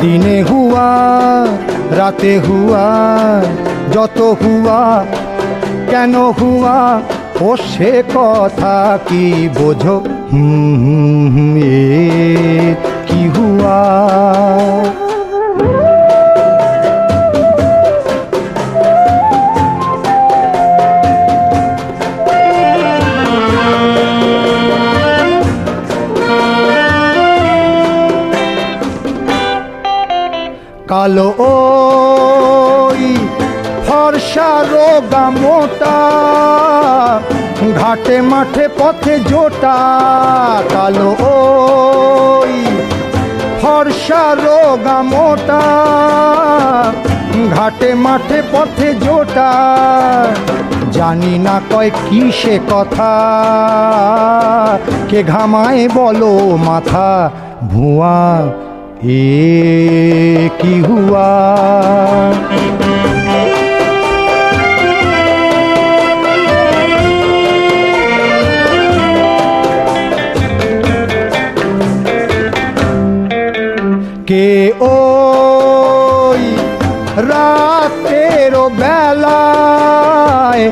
দিনে হুয়া, রাতে হুয়া, যত হুয়া, কেন হুয়া? ও সে কথা কি বোঝো? হুম হুম কালো ওই ফর্সা রোগা মোটা, ঘাটে মাঠে পথে জোটা, কালো ওই ফর্সা রোগা মোটা, ঘাটে মাঠে পথে জোটা। জানি না কয় কি সে কথা, কে ঘামায় বলো মাথা, ভুয়া এ কি হুয়া কে ওই রাতের বেলায়